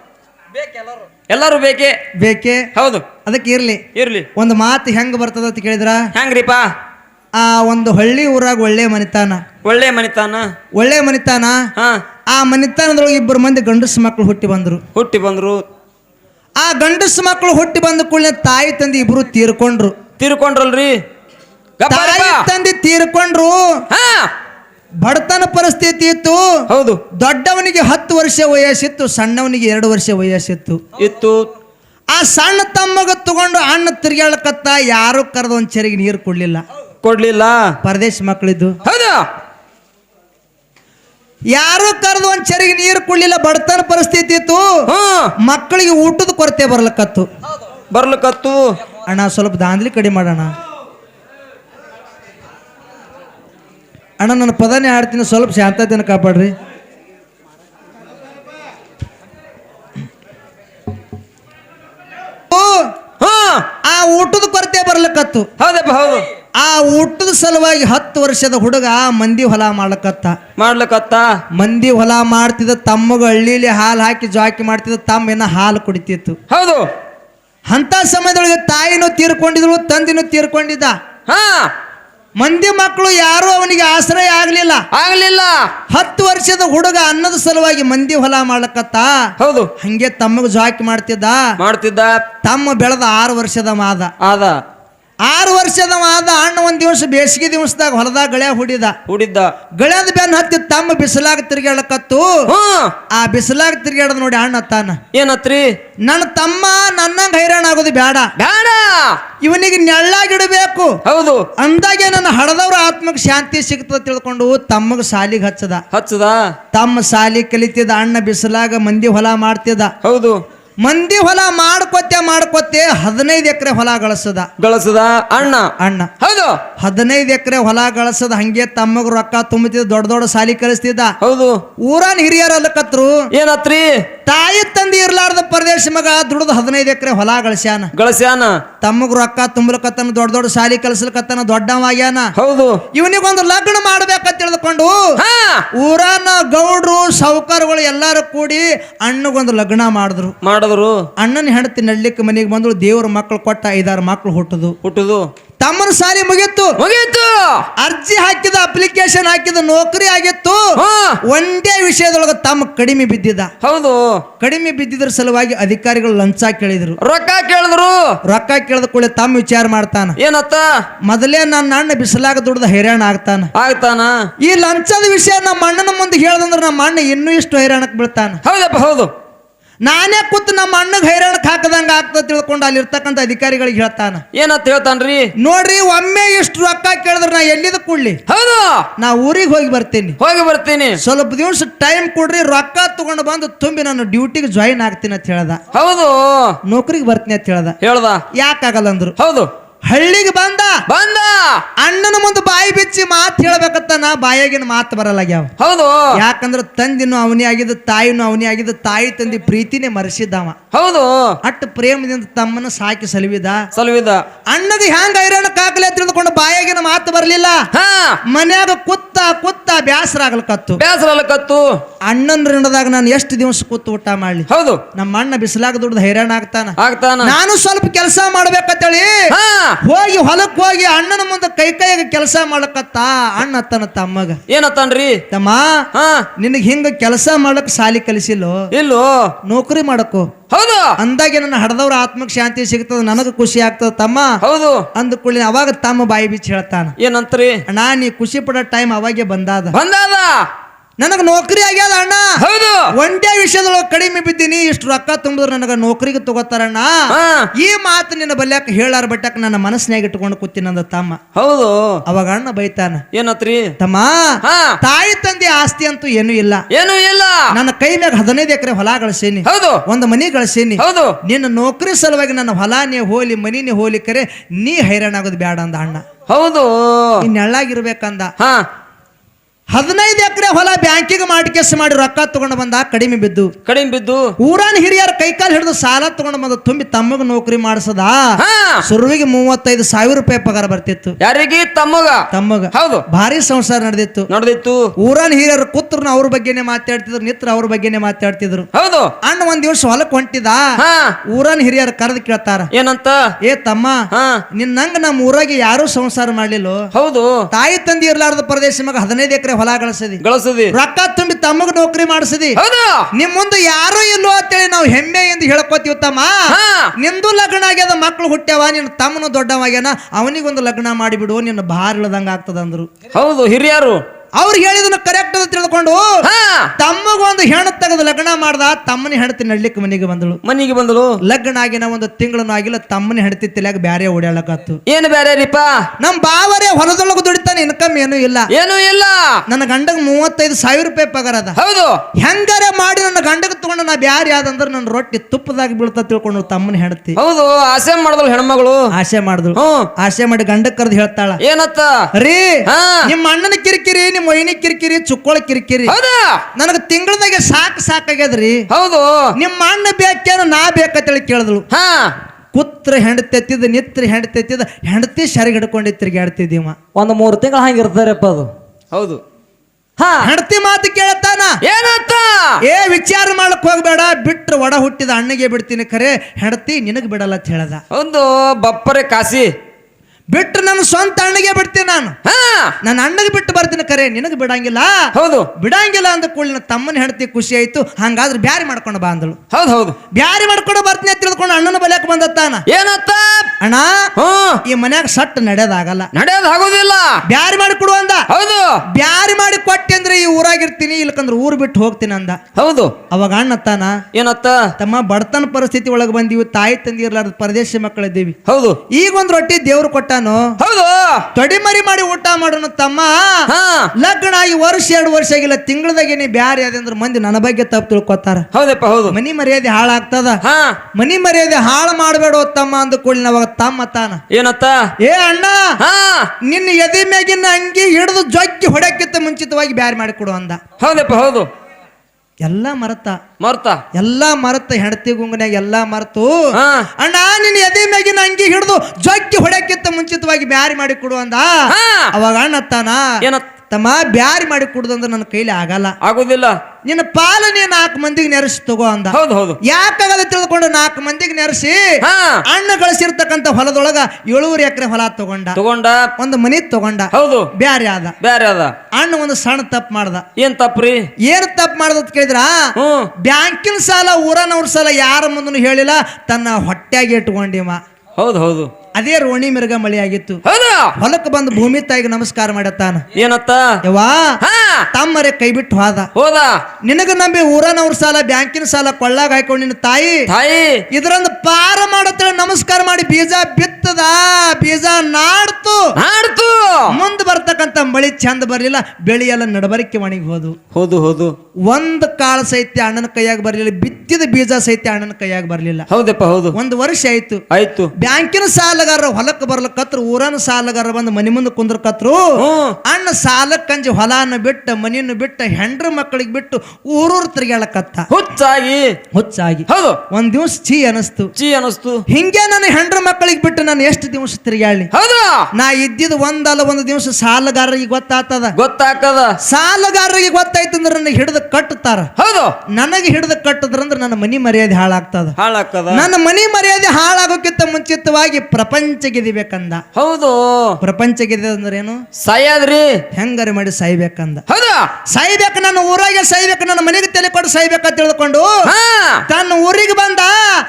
ಎಲ್ಲರೂ ಬೇಕೇ? ಬೇಕೇ? ಹೌದು. ಅದಕ್ಕೆ ಇರ್ಲಿ. ಇರ್ಲಿ. ಒಂದು ಮಾತು ಹೆಂಗ್ ಬರ್ತದ ಅಂತ ಕೇಳಿದ್ರ? ಹೆಂಗ್ರಿಪಾ? ಆ ಒಂದು ಹಳ್ಳಿ ಊರಾಗ ಒಳ್ಳೆ ಮನಿತಾನ. ಒಳ್ಳೆ ಮನಿತಾನ? ಒಳ್ಳೆ ಮನಿತಾನ? ಹಾ. ಆ ಮನಿತಾನದೊಳಗೆ ಇಬ್ಬರು ಮಂದಿ ಗಂಡಸು ಮಕ್ಕಳು ಹುಟ್ಟಿ ಬಂದರು. ಹುಟ್ಟಿ ಬಂದರು. ಆ ಗಂಡಸು ಮಕ್ಕಳು ಹುಟ್ಟಿ ಬಂದ ಕೂಡಲೇ ತಾಯಿ ತಂದೆ ಇಬ್ರು ತೀರ್ಕೊಂಡ್ರು. ತೀರ್ಕೊಂಡ್ರಲ್ರಿ. ತಾಯಿ ತಂದೆ ತೀರ್ಕೊಂಡ್ರು. ಹಾ. ಬಡತನ ಪರಿಸ್ಥಿತಿ ಇತ್ತು. ಹೌದು. ದೊಡ್ಡವನಿಗೆ ಹತ್ತು ವರ್ಷ ವಯಸ್ಸಿತ್ತು ಸಣ್ಣವನಿಗೆ ಎರಡು ವರ್ಷ ವಯಸ್ಸಿತ್ತು. ಇತ್ತು. ಆ ಸಣ್ಣ ತಮ್ಮಗ ತಗೊಂಡು ಅಣ್ಣ ತಿರ್ಗಾಳಕತ್ತ ಯಾರು ಕರೆದ ಒಂದ್ ಚೆರಿಗೆ ನೀರು ಕೊಡ್ಲಿಲ್ಲ. ಕೊಡ್ಲಿಲ್ಲ. ಪರದೇಶ ಮಕ್ಕಳಿದ್ದು. ಹೌದು. ಯಾರು ಕರೆದು ಒಂದ್ ಚರಿಗೆ ನೀರು ಕುಳ್ಳಿಲ್ಲ ಬಡತನ ಪರಿಸ್ಥಿತಿ ಇತ್ತು. ಮಕ್ಕಳಿಗೆ ಊಟದ ಕೊರತೆ ಬರ್ಲಕತ್ತು ಬರ್ಲಕತ್ತು ಅಣ್ಣ ಸ್ವಲ್ಪ ದಾಂದ್ಲಿ ಕಡಿಮೆ ಮಾಡೋಣ. ಅಣ್ಣ ನನ್ನ ಪದನೇ ಆಡ್ತೀನಿ ಸ್ವಲ್ಪ ಶಾಂತತೆಯನ್ನು ಕಾಪಾಡ್ರಿ. ಆ ಊಟದ ಕೊರತೆ ಬರ್ಲಕತ್ತು ಹೌದಪ್ಪ ಹೌದು. ಆ ಊಟದ ಸಲುವಾಗಿ ಹತ್ತು ವರ್ಷದ ಹುಡುಗ ಮಂದಿ ಹೊಲ ಮಾಡ್ಲಕತ್ತ. ಮಾಡ್ಲಕತ್ತ? ಮಂದಿ ಹೊಲ ಮಾಡ್ತಿದ್ದ ತಮ್ಮಗ ಹಳ್ಳಿಲಿ ಹಾಲು ಹಾಕಿ ಜಾಕಿ ಮಾಡ್ತಿದ್ದ ತಮ್ಮ ಏನ ಹಾಲು ಕುಡಿತಿತ್ತು. ಹೌದು. ಅಂತ ಸಮಯದೊಳಗೆ ತಾಯಿನೂ ತೀರ್ಕೊಂಡಿದ್ರು ತಂದಿನೂ ತೀರ್ಕೊಂಡಿದ್ದ. ಹಾ. ಮಂದಿ ಮಕ್ಕಳು ಯಾರು ಅವನಿಗೆ ಆಶ್ರಯ ಆಗ್ಲಿಲ್ಲ. ಆಗ್ಲಿಲ್ಲ. ಹತ್ತು ವರ್ಷದ ಹುಡುಗ ಅನ್ನದ ಸಲುವಾಗಿ ಮಂದಿ ಹೊಲ ಮಾಡ್ಲಕತ್ತ. ಹೌದು. ಹಂಗೆ ತಮ್ಮಗ ಜಾಕಿ ಮಾಡ್ತಿದ್ದ. ಮಾಡ್ತಿದ್ದ. ತಮ್ಮ ಬೆಳೆದ ಆರು ವರ್ಷದ ಮಾದ. ಆದ. ಆರು ವರ್ಷದ ಮಾದ ಅಣ್ಣ ಒಂದ್ ದಿವಸ ಬೇಸಿಗೆ ದಿವಸದಾಗ ಹೊಲದಾಗ ಗಳ್ಯಾ ಹುಡಿದ. ಹುಡಿದ್ದ. ಗಳ್ಯಾದ ಬೆನ್ನ ಹತ್ತಿ ತಮ್ಮ ಬಿಸಿಲಾಗ ತಿರ್ಗಾಡಕತ್ತು ಆ ಬಿಸಿಲಾಗ ತಿರ್ಗಾಡದ್ ನೋಡಿ ಅಣ್ಣ ತಾನ. ಏನತ್ರಿ? ನನ್ನ ತಮ್ಮ ನನ್ನಂಗ ಹೈರಾಣ ಆಗೋದು ಬೇಡ ಬೇಡ ಇವನಿಗೆ ನೆಳ್ಳಾಗಿಡಬೇಕು ಹೌದು. ಅಂದಾಗೆ ನನ್ನ ಹಡದವ್ರ ಆತ್ಮಕ್ಕೆ ಶಾಂತಿ ಸಿಗ್ತದ ತಿಳ್ಕೊಂಡು ತಮ್ಮಗ ಸಾಲಿಗೆ ಹಚ್ಚದ. ಹಚ್ಚದ. ತಮ್ಮ ಸಾಲಿ ಕಲಿತಿದ ಅಣ್ಣ ಬಿಸಿಲಾಗ ಮಂದಿ ಹೊಲ ಮಾಡ್ತಿದ್ದ. ಹೌದು. ಮಂದಿ ಹೊಲ ಮಾಡ್ಕೊತ್ತೆ ಮಾಡ್ಕೊತ್ತೆ ಹದಿನೈದು ಎಕರೆ ಹೊಲ ಗಳಿಸದ. ಗಳಸದ ಅಣ್ಣ? ಅಣ್ಣ. ಹೌದು. ಹದಿನೈದು ಎಕರೆ ಹೊಲ ಗಳಿಸದ ಹಂಗೆ ತಮ್ಮಗ ರೊಕ್ಕ ತುಂಬುತ್ತಿದ್ದ ದೊಡ್ಡ ದೊಡ್ಡ ಸಾಲಿ ಕಲಿಸ್ತಿದ್ದ. ಹೌದು. ಊರನ್ ಹಿರಿಯರ್ ಅಲ್ಲಕತ್ರು ಏನತ್ರಿ? ತಾಯಿ ತಂದೆ ಇರ್ಲಾರ್ದ ಪ್ರದೇಶ ಮಗ ದುಡ್ದು ಹದಿನೈದು ಎಕರೆ ಹೊಲ ಗಳಸ್ಯಾನ. ಗಳಸ್ಯಾನ? ತಮ್ಮಗ ರೊಕ್ಕ ತುಂಬಲಕತ್ತನ ದೊಡ್ಡ ದೊಡ್ಡ ಸಾಲಿ ಕಲಿಸ್ಲಕತ್ತನ ದೊಡ್ಡವಾಗ್ಯಾನ ಹೌದು. ಇವನಿಗೊಂದು ಲಗ್ನ ಮಾಡ್ಬೇಕಂತ ತಿಳಿದುಕೊಂಡು ಹಾ. ಊರನ ಗೌಡ್ರು ಸಾವುಕಾರಗಳು ಎಲ್ಲಾರು ಕೂಡಿ ಅಣ್ಣಗೊಂದು ಲಗ್ನ ಮಾಡಿದ್ರು. ಮಾಡಿದ್ರು. ಅಣ್ಣನ ಹೆಂಡತಿ ನಡ್ಲಿಕ್ಕೆ ಮನೆಗೆ ಬಂದ್ರು ದೇವ್ರ ಮಕ್ಕಳು ಕೊಟ್ಟ ಐದಾರು ಮಕ್ಕಳು ಹುಟ್ಟದು. ಹುಟ್ಟುದು. ತಮ್ಮನ ಸಾರಿ ಮುಗೀತು ಮುಗೀತು ಅರ್ಜಿ ಹಾಕಿದ ಅಪ್ಲಿಕೇಶನ್ ಹಾಕಿದ ನೌಕರಿ ಆಗಿತ್ತು. ಒಂದೇ ವಿಷಯದೊಳಗ ತಮ್ಮ ಕಡಿಮೆ ಬಿದ್ದಿದ್ದ ಹೌದು. ಕಡಿಮೆ ಬಿದ್ದಿದ್ರ ಸಲುವಾಗಿ ಅಧಿಕಾರಿಗಳು ಲಂಚ ಕೇಳಿದ್ರು. ರೊಕ್ಕ ಕೇಳಿದ್ರು. ರೊಕ್ಕ ಕೇಳಿದ ಕೂಡಲೇ ತಮ್ಮ ವಿಚಾರ ಮಾಡ್ತಾನ. ಏನತ್ತ? ಮೊದಲೇ ನನ್ನ ಅಣ್ಣ ಬಿಸಿಲಾಗ ದುಡ್ದ ಹೈರಾಣ ಆಗ್ತಾನ. ಆಗ್ತಾನ? ಈ ಲಂಚದ ವಿಷಯ ನಮ್ಮ ಅಣ್ಣನ ಮುಂದೆ ಹೇಳ್ದಂದ್ರ ನಮ್ಮ ಅಣ್ಣ ಇನ್ನೂ ಇಷ್ಟು ಹೈರಾಣಕ್ಕೆ ಬೀಳ್ತಾನ. ಹೌದಪ್ಪ ಹೌದು. ನಾನೇ ಕೂತು ನಮ್ಮ ಅಣ್ಣಗೆ ಹೈರಾಣಕ್ಕೆ ಹಾಕದಂಗ ಆಗ್ತದ ತಿಳ್ಕೊಂಡು ಅಲ್ಲಿರ್ತಕ್ಕಂಥ ಅಧಿಕಾರಿಗಳಿಗೆ ಹೇಳ್ತಾನ. ಏನಂತ ಹೇಳ್ತಾನ್ರಿ? ನೋಡ್ರಿ ಒಮ್ಮೆ ಇಷ್ಟು ರೊಕ್ಕ ಕೇಳಿದ್ರೆ ನಾ ಎಲ್ಲಿದ ಕೂಡ್ಲಿ? ಹೌದು. ನಾ ಊರಿಗೆ ಹೋಗಿ ಬರ್ತೀನಿ. ಹೋಗಿ ಬರ್ತೀನಿ. ಸ್ವಲ್ಪ ದಿವಸ ಟೈಮ್ ಕೊಡ್ರಿ ರೊಕ್ಕ ತಗೊಂಡು ಬಂದು ತುಂಬಿ ನಾನು ಡ್ಯೂಟಿಗೆ ಜಾಯಿನ್ ಆಗ್ತೀನಿ ಅಂತ ಹೇಳ್ದ. ಹೌದು. ನೌಕರಿಗೆ ಬರ್ತೀನಿ ಅಂತ ಹೇಳ್ದ. ಹೇಳ್ದ. ಯಾಕಾಗಲ್ಲ ಅಂದ್ರು? ಹೌದು. ಹಳ್ಳಿಗೆ ಬಂದ. ಬಂದ. ಅಣ್ಣನ ಮುಂದೆ ಬಾಯಿ ಬಿಚ್ಚಿ ಮಾತು ಹೇಳ್ಬೇಕತ್ತ ನಾ ಬಾಯಾಗಿನ ಮಾತು ಬರಲ್ಲಾಗ್ಯಾವ ಹೌದು. ಯಾಕಂದ್ರ ತಂದಿನೂ ಅವನೇ ಆಗಿದ್ದು ತಾಯಿನೂ ಅವನೇ ಆಗಿದ್ದು ತಾಯಿ ತಂದಿ ಪ್ರೀತಿನೇ ಮರೆಸಿದ್ದಾವ. ಹೌದು. ಅಟ್ಟು ಪ್ರೇಮದಿಂದ ತಮ್ಮನ ಸಾಕಿ ಸಲುವಿದ. ಸಲುವಿದ. ಅಣ್ಣದ ಹ್ಯಾಂಗ ಐರಣ ಕಾಕಲೆ ತಿಳಿದುಕೊಂಡು ಬಾಯಾಗಿನ ಮಾತು ಬರಲಿಲ್ಲ. ಹಾ. ಮನ್ಯಾಗ ಕುತ್ತ ಕುತ್ತ ಬ್ಯಾಸರ ಆಗ್ಲಕತ್ತು ಬ್ಯಾಸರ ಆಗ್ಲಕತ್ತು ಅಣ್ಣನ ಋಣದಾಗ ನಾನು ಎಷ್ಟು ದಿವಸ ಕೂತು ಊಟ ಮಾಡ್ಲಿ. ಹೌದು. ನಮ್ಮ ಅಣ್ಣ ಬಿಸಿಲಾಗ ದುಡ್ದು ಹೈರಾಣ ಆಗ್ತಾನ. ಆಗ್ತಾನ. ನಾನು ಸ್ವಲ್ಪ ಕೆಲಸ ಮಾಡ್ಬೇಕಂತೇಳಿ. ಹಾ. ಹೋಗಿ ಹೊಲಕ್ ಹೋಗಿ ಅಣ್ಣನ ಮುಂದೆ ಕೈ ಕೈಯಾಗ ಕೆಲಸ ಮಾಡಕತ್ತ ಅಣ್ಣ ತನ್ನ ತಮ್ಮಗ. ಏನತ್ತಾನ್ರಿ? ತಮ್ಮ ಹಾ. ನಿನಗೆ ಹಿಂಗ ಕೆಲಸ ಮಾಡಕ್ ಸಾಲಿ ಕಲಿಸಿಲ್ಲೋ? ಇಲ್ಲೋ? ನೌಕರಿ ಮಾಡಕು. ಹೌದು. ಅಂದಾಗೆ ನನ್ನ ಹಡದವ್ರ ಆತ್ಮಕ್ ಶಾಂತಿ ಸಿಗ್ತದ ನನಗ ಖುಷಿ ಆಗ್ತದ ತಮ್ಮ. ಹೌದು. ಅಂದ ಕೂಡ ಅವಾಗ ತಮ್ಮ ಬಾಯಿ ಬಿಚ್ಚಿ ಹೇಳ್ತಾನ. ಏನಂತ್ರಿ? ಅಣ್ಣ ನೀ ಖುಷಿ ಪಡೋ ಟೈಮ್ ಅವಾಗೆ ಬಂದಾದ. ಬಂದಾದ? ನನಗ ನೌಕರಿ ಆಗ್ಯದ ಅಣ್ಣ. ಹೌದು. ಒಂದೇ ವಿಷಯದೊಳಗೆ ಕಡಿಮೆ ಬಿದ್ದೀನಿ. ಇಷ್ಟು ರೊಕ್ಕ ತುಂಬಿದ್ರೆ ನನಗ ನೌಕರಿಗೆ ತಗೋತಾರಣ್ಣ ಈ ಮಾತು ನಿನ್ನ ಬಲ್ಯಾಕ ಹೇಳಾರ ಬಟ್ಟಾಕ ನನ್ನ ಮನಸ್ಸಿನಾಗ ಇಟ್ಕೊಂಡು ಕೂತಿನಂದ ತಮ್ಮ. ಹೌದು. ಅವಾಗ ಅಣ್ಣ ಬೈತಾನ ಏನತ್ರಿ? ತಮ್ಮ ತಾಯಿ ತಂದೆ ಆಸ್ತಿ ಅಂತೂ ಏನು ಇಲ್ಲ. ಏನು ಇಲ್ಲ. ನನ್ನ ಕೈ ಮ್ಯಾಗ ಹದಿನೈದು ಎಕರೆ ಹೊಲ ಗಳಿಸೇನಿ. ಹೌದು. ಒಂದು ಮನಿ ಗಳಿಸೇನಿ. ಹೌದು. ನಿನ್ನ ನೌಕರಿ ಸಲುವಾಗಿ ನನ್ನ ಹೊಲ ನೀ ಹೋಲಿ ಮನಿನೇ ಹೋಲಿ ಕರೆ ನೀ ಹೈರಾಣ ಆಗೋದು ಬೇಡ ಅಂದ ಅಣ್ಣ. ಹೌದು. ಇನ್ನೆಳ್ಳಾಗಿರ್ಬೇಕಂದ ಹಾ. ಹದಿನೈದು ಎಕರೆ ಹೊಲ ಬ್ಯಾಂಕಿಗೆ ಮಾಡಿಕೆಸ್ ಮಾಡಿ ರೊಕ್ಕ ತಗೊಂಡು ಬಂದ ಕಡಿಮೆ ಬಿದ್ದು. ಕಡಿಮೆ ಬಿದ್ದು. ಊರನ್ ಹಿರಿಯರ ಕೈಕಾಲು ಹಿಡಿದು ಸಾಲ ತಗೊಂಡು ಬಂದ ತುಂಬಿ ತಮ್ಮಗ ನೌಕರಿ ಮಾಡಿಸದ? ಸುರುವಿಗೆ ಮೂವತ್ತೈದು ಸಾವಿರ ರೂಪಾಯಿ ಪಗಾರ ಬರ್ತಿತ್ತು. ಯಾರಿಗೆ? ತಮ್ಮಗ. ತಮ್ಮಗ. ಹೌದು. ಭಾರಿ ಸಂಸಾರ ನಡೆದಿತ್ತು. ನಡೆದಿತ್ತು. ಊರನ್ ಹಿರಿಯರು ಕೂತ್ರ ಅವ್ರ ಬಗ್ಗೆನೆ ಮಾತಾಡ್ತಿದ್ರು ನಿತ್ರ ಅವ್ರ ಬಗ್ಗೆನೆ ಮಾತಾಡ್ತಿದ್ರು. ಹೌದು. ಅಣ್ಣ ಒಂದ್ ದಿವಸ ಹೊಲಕ್ ಹೊಂಟಿದ? ಊರನ್ ಹಿರಿಯರು ಕರೆದು ಕೇಳ್ತಾರ ಏನಂತ? ಏ ತಮ್ಮ ನಿನ್ನಂಗ್ ನಿನ್ನಂಗ ನಮ್ಮ ಊರಾಗೆ ಯಾರು ಸಂಸಾರ ಮಾಡ್ಲಿಲ್ಲ? ಹೌದು. ತಾಯಿ ತಂದಿ ಇರ್ಲಾರ್ದ ಪ್ರದೇಶ ಮಗ ಹದಿನೈದು ಎಕರೆ ಹೊಲ ಗಳಿಸದಿ. ಗಳಸದಿ. ರೊಕ್ಕ ತುಂಬಿ ತಮಗ ನೌಕರಿ ಮಾಡಿಸದಿ. ನಿಮ್ ಮುಂದೆ ಯಾರು ಇಲ್ಲೋ ಅಂತೇಳಿ ನಾವು ಎಂದು ಹೇಳ್ಕೊತೀವಿ ತಮ್ಮ. ನಿಂದು ಲಗ್ನ ಆಗ್ಯದ ಮಕ್ಳು ಹುಟ್ಟ್ಯಾವ ನಿನ್ನ ತಮ್ಮನು ದೊಡ್ಡವಾಗ್ಯಾನ ಅವನಿಗೊಂದು ಲಗ್ನ ಮಾಡಿಬಿಡು ನಿನ್ನ ಭಾರ ಇಳ್ದಂಗ ಆಗ್ತದ ಅಂದ್ರು ಹೌದು ಹಿರಿಯರು. ಅವ್ರು ಹೇಳಿದನ್ನ ಕರೆಕ್ಟ್ ಅಂತ ತಿಳ್ಕೊಂಡು ಹಾ. ತಮ್ಮಗೊಂದು ಹೆಣ್ಣು ತೆಗೆದು ಲಗ್ನ ಮಾಡ್ದ ತಮ್ಮನ ಹೆಣತಿ ನಡ್ಲಿಕ್ಕೆ ಮನೆಗೆ ಬಂದಳು. ಮನೆಗೆ ಬಂದಳು. ಲಗ್ನ ಆಗಿನ ಒಂದು ತಿಂಗಳನ್ನ ಆಗಿಲ್ಲ ತಮ್ಮನ ಹೆಣತಿ ತಲೆಯಾಗ ಬ್ಯಾರೆ ಓಡಾಡಕತ್ತು ಏನು ಬ್ಯಾರೆ ರೀಪಾ? ನಮ್ ಬಾವರೇ ಹೊಲದೊಳಗ ದುಡಿತಾನೆ ಇನ್ಕಮ್ ಏನೂ ಇಲ್ಲ. ಏನು ಇಲ್ಲ. ನನ್ನ ಗಂಡಗ ಮೂವತ್ತೈದು ಸಾವಿರ ರೂಪಾಯಿ ಪಗಾರ ಅದ. ಹೌದು. ಹೆಂಗಾರ ಮಾಡಿ ನನ್ನ ಗಂಡಗ ತಗೊಂಡು ನಾ ಬ್ಯಾರೆ ಯಾವ್ದಂದ್ರ ನನ್ನ ರೊಟ್ಟಿ ತುಪ್ಪದಾಗ ಬೀಳ್ತಾ ತಿಳ್ಕೊಂಡು ತಮ್ಮನ ಹೆಣತಿ ಹೌದು ಆಸೆ ಮಾಡಿದಳು ಹೆಣ್ಮಗಳು. ಆಸೆ ಮಾಡಿದಳು. ಆಸೆ ಮಾಡಿ ಗಂಡಕ್ ಕರೆದು ಹೇಳ್ತಾಳ. ಏನತ್ತ? ರೀ ನಿಮ್ಮ ಅಣ್ಣನ ಕಿರಿಕಿರಿ ನಿಮ್ಮ ವೈನಿ ಕಿರಿಕಿರಿ ಚುಕ್ಕೊಳ ಕಿರಿಕಿರಿ. ಹೌದಾ? ನನಗ ತಿಂಗಳದಾಗೆ ಸಾಕ್ ಸಾಕಾಗ್ಯದ್ರಿ. ಹೌದು. ನಿಮ್ಮ ಅಣ್ಣ ಬೇಕೇನು ನಾ ಬೇಕಂತೇಳಿ ಕೇಳಿದ್ಳು. ಹಾ. ಕುತ್ರ ಹೆಂಡತೆತ್ತಿದ ನಿತ್ರ ಹೆಂಡತೆತ್ತಿದ ಹೆಂಡತಿ ಸರಿಗೆ ಹಿಡ್ಕೊಂಡು ತಿರ್ಗಾಡ್ತಿದ್ದೀವ ಒಂದು ಮೂರು ತಿಂಗಳು ಹಂಗೆ ಇರ್ತಾರಪ್ಪ ಅದು. ಹೌದು. ಹಾ. ಹೆಂಡತಿ ಮಾತು ಕೇಳತ್ತಾನ ಏನತ್ತ ಏ ವಿಚಾರ ಮಾಡಕ್ ಹೋಗ್ಬೇಡ ಬಿಟ್ರೆ ಒಡ ಹುಟ್ಟಿದ ಅಣ್ಣಗೆ ಬಿಡ್ತೀನಿ ಖರೆ ಹೆಂಡತಿ ನಿನಗ್ ಬಿಡಲ್ಲ ಅಂತ ಹೇಳ್ದ. ಒಂದು ಬಪ್ಪರೆ ಕಾಸಿ. ಬಿಟ್ರು ನನ್ನ ಸ್ವಂತ ಅಣ್ಣಗೆ ಬಿಡ್ತೀನಿ ನಾನು. ಹಾ. ನನ್ನ ಅಣ್ಣಗೆ ಬಿಟ್ಟು ಬರ್ತೀನಿ ಕರೆ ನಿನಗೆ ಬಿಡಂಗಿಲ್ಲ. ಹೌದು. ಬಿಡಂಗಿಲ್ಲ ಅಂದ ಕೂಡಲಿನ ತಮ್ಮನ ಹೆಂಡತಿ ಖುಷಿ ಆಯ್ತು ಹಂಗಾದ್ರೆ ಬ್ಯಾರಿ ಮಾಡ್ಕೊಂಡು ಬಾ ಅಂದಳು. ಹೌದು ಹೌದು. ಬ್ಯಾರಿ ಮಾಡ್ಕೊಂಡು ಬರ್ತೀನಿ ಅಂತ ತಿಳ್ಕೊಂಡು ಅಣ್ಣನ ಬಲಿಯಕ್ ಬಂದತ್ತಾನ ಏನತ್ತ? ಅಣ್ಣ ಈ ಮನ್ಯಾಗ ಸಟ್ ನಡೆಯೋದಾಗಲ್ಲ. ನಡೆಯೋದಾಗೋದಿಲ್ಲ. ಬ್ಯಾರಿ ಮಾಡಿ ಕೊಡು ಅಂದ. ಹೌದು. ಬ್ಯಾರಿ ಮಾಡಿ ಕೊಟ್ಟೆ ಅಂದ್ರೆ ಈ ಊರಾಗಿರ್ತೀನಿ ಇಲ್ಕಂದ್ರೆ ಊರ್ ಬಿಟ್ಟು ಹೋಗ್ತೀನಿ ಅಂದ. ಹೌದು. ಅವಾಗ ಅಣ್ಣತ್ತಾನ ಏನತ್ತ? ತಮ್ಮ ಬಡತನ ಪರಿಸ್ಥಿತಿ ಒಳಗೆ ಬಂದೀವಿ ತಾಯಿ ತಂದಿ ಇರ್ಲಾರ್ದ ಪರದೇಶ ಮಕ್ಕಳಿದ್ದೀವಿ. ಹೌದು. ಈಗ ಒಂದ್ ರೊಟ್ಟಿ ದೇವ್ರು ಕೊಟ್ಟಾನು ಹೌದು. ತೊಡಿಮರಿ ಮಾಡಿ ಊಟ ಮಾಡೋನು ತಮ್ಮ? ಹಾ. ಲಗ್ನ ಆಗಿ ವರ್ಷ ಎರಡು ವರ್ಷ ಆಗಿಲ್ಲ ತಿಂಗಳದಾಗೆ ನೀ ಬ್ಯಾರೆ ಅದಂದ್ರೆ ಮಂದಿ ನನ್ನ ಬಗ್ಗೆ ತಪ್ಪು ತಿಳ್ಕೊತಾರ. ಹೌದಪ್ಪ ಹೌದು. ಮನಿ ಮರ್ಯಾದೆ ಹಾಳಾಗ್ತದ? ಹಾ. ಮನಿ ಮರ್ಯಾದೆ ಹಾಳು ಮಾಡಬೇಡ ತಮ್ಮ ಅಂದ ಕೂಡಲಿನ ಅವಾಗ ತಮ್ಮ ತಾನ. ಏನತ್ತ? ಏ ಅಣ್ಣ ಹಾ. ನಿನ್ನ ಎದೆ ಮ್ಯಾಗಿನ ಅಂಗಿ ಹಿಡಿದು ಜಗ್ಗಿ ಹೊಡಕ್ಕಿಂತ ಮುಂಚಿತವಾಗಿ ಬ್ಯಾರೆ ಮಾಡಿಕೊಡು ಅಂದ. ಹೌದಪ್ಪ ಹೌದು. ಎಲ್ಲಾ ಮರತ. ಮರ್ತ. ಎಲ್ಲಾ ಮರತ ಹೆಂಡತಿ ಗುಂಗನ್ಯಾಗ ಎಲ್ಲಾ ಮರೆತು. ಅಣ್ಣ ನಿನ್ನ ಎದೆ ಮ್ಯಾಗಿನ ಅಂಗಿ ಹಿಡಿದು ಜಗ್ಗಿ ಹೊಡಕ್ಕಿಂತ ಮುಂಚಿತವಾಗಿ ಬ್ಯಾರಿ ಮಾಡಿ ಕೊಡು ಅಂದ. ಹಾ. ಅವಾಗ ಅಣ್ಣತ್ತಾನ ಏನತ್ತ? ತಮ್ಮ ಬ್ಯಾರಿ ಮಾಡಿ ಕುಡ್ದಂದ್ರೆ ನನ್ನ ಕೈಲಿ ಆಗಲ್ಲ. ಆಗೋದಿಲ್ಲ. ನಿನ್ನ ಪಾಲನೆ ನಾಲ್ಕು ಮಂದಿಗೆ ನೆರೆಸಿ ತಗೋ ಅಂದ. ಹೌದು ಹೌದು. ಯಾಕಾಗಲ್ಲ ತಿಳ್ಕೊಂಡು ನಾಲ್ಕು ಮಂದಿಗೆ ನೆರೆಸಿ ಹಾ. ಅಣ್ಣ ಗಳಿಸಿರ್ತಕ್ಕಂಥ ಹೊಲದೊಳಗ ಏಳೂರು ಎಕರೆ ಹೊಲ ತಗೊಂಡ. ತಗೊಂಡ. ಒಂದು ಮನಿ ತಗೊಂಡ. ಹೌದು. ಬ್ಯಾರೆ ಆದ. ಬ್ಯಾರೆ ಅದ ಅಣ್ಣ ಒಂದು ಸಣ್ಣ ತಪ್ಪು ಮಾಡ್ದ. ಏನ್ ತಪ್ಪ್ರಿ? ಏನ್ ತಪ್ಪು ಮಾಡ್ದ ಅಂತ ಕೇಳಿದ್ರ? ಹ್ಮ್ ಬ್ಯಾಂಕಿನ ಸಾಲ ಊರನವ್ರ ಸಾಲ ಯಾರ ಮುಂದನು ಹೇಳಿಲ್ಲ. ತನ್ನ ಹೊಟ್ಟೆಗೆ ಇಟ್ಕೊಂಡಿವ. ಹೌದು ಹೌದು. ಅದೇ ರೋಣಿ ಮಿರ್ಗ ಮಳಿ ಆಗಿತ್ತು ಹೊಲಕ್ಕೆ ಬಂದು ಭೂಮಿ ತಾಯಿಗೆ ನಮಸ್ಕಾರ ಮಾಡತ್ತಾನ. ಏನತ್ತ? ಯವ್ವಾ ಹಾ? ತಮ್ಮರೆ ಕೈ ಬಿಟ್ಟು ಹೋದ. ಹೋದ. ನಿನಗ ನಂಬಿ ಊರನವ್ರ ಸಾಲ ಬ್ಯಾಂಕಿನ ಸಾಲ ಕೊಳ್ಳಾಗ ಹಾಕೊಂಡು ನಿನ್ನ ತಾಯಿ. ತಾಯಿ. ಇದರಂದ ಪಾರ ಮಾಡತ್ತೇಳಿ ನಮಸ್ಕಾರ ಮಾಡಿ ಬೀಜ ಬಿತ್ತದ ಬೀಜ ನಾಡ್ತು. ನಾಡ್ತು. ಮುಂದ್ ಬರ್ತಕ್ಕಂತ ಮಳಿ ಚಂದ ಬರ್ಲಿಲ್ಲ ಬೆಳಿ ಎಲ್ಲ ನಡಬರಿಕೆ ಮಣಿಗೆ ಹೋದು. ಹೋದು ಹೋದು. ಒಂದ್ ಕಾಳ ಸಹಿತ ಅಣ್ಣನ ಕೈಯಾಗ ಬರ್ಲಿಲ್ಲ ಬಿತ್ತಿದ ಬೀಜ ಸಹಿತ ಅಣ್ಣನ ಕೈಯಾಗ ಬರ್ಲಿಲ್ಲ. ಹೌದಪ್ಪ ಹೌದು. ಒಂದ್ ವರ್ಷ ಆಯ್ತು. ಆಯ್ತು. ಬ್ಯಾಂಕಿನ ಸಾಲಗಾರ ಹೊಲಕ್ಕೆ ಬರ್ಲಕತ್ರು ಊರನ ಸಾಲಗಾರ ಬಂದು ಮನಿ ಮುಂದೆ ಕುಂದ್ರಕತ್ರು. ಅಣ್ಣ ಸಾಲಕ್ಕಂಜಿ ಹೊಲನ ಬಿಟ್ಟ ಮನಿಯನ್ನು ಬಿಟ್ಟ ಹೆಂಡ್ರ ಮಕ್ಕಳಿಗೆ ಬಿಟ್ಟು ಊರೂರು ತಿರ್ಗ್ಯಾಳಕತ್ತ. ಹುಚ್ಚಾಗಿ. ಹುಚ್ಚಾಗಿ. ಹೌದು. ಒಂದ್ ದಿವಸ ಚೀ ಅನಸ್ತು. ಚೀ ಅನಸ್ತು. ಹಿಂಗೆ ನಾನು ಹೆಂಡ್ರ ಮಕ್ಕಳಿಗೆ ಬಿಟ್ಟು ನಾನು ಎಷ್ಟು ದಿವಸ ತಿರುಗಾಳಿ ಹೌದು? ನಾ ಇದ್ದಿದ್ ಒಂದಲ್ಲ ಒಂದು ದಿವಸ ಸಾಲಗಾರರಿಗೆ ಗೊತ್ತಾಗ್ತದ ಗೊತ್ತಾಕದ ಸಾಲಗಾರರಿಗೆ ಗೊತ್ತಾಯ್ತಂದ್ರ ನನಗೆ ಹಿಡಿದು ಕಟ್ಟುತ್ತಾರ. ಹೌದು. ನನಗೆ ಹಿಡಿದು ಕಟ್ಟದ್ರಂದ್ರ ನನ್ನ ಮನಿ ಮರ್ಯಾದೆ ಹಾಳಾಗ್ತದ. ಹಾಳಾಗ್ತದ. ನನ್ನ ಮನಿ ಮರ್ಯಾದೆ ಹಾಳಾಗೋಕ್ಕಿಂತ ಮುಂಚಿತವಾಗಿ ಪ್ರಪಂಚ ಗೆದಿಬೇಕಂದ ಹೌದು. ಪ್ರಪಂಚ ಗೆದ್ದ ಅಂದ್ರೆ ಏನು? ಸಾಯಾದ್ರಿ. ಹೆಂಗಾರ ಮಾಡಿ ಸಾಯ್ಬೇಕಂದ. ಹೌದು. ಸಾಯ್ಬೇಕು ನನ್ನ ಊರಾಗೆ ಸಾಯ್ಬೇಕು ನನ್ನ ಮನೆಗೆ ತಲೆ ಕೊಟ್ಟು ಸಾಯ್ಬೇಕಂತ ತಿಳ್ಕೊಂಡು ಹಾ. ತನ್ನ ಊರಿಗೆ ಬಂದ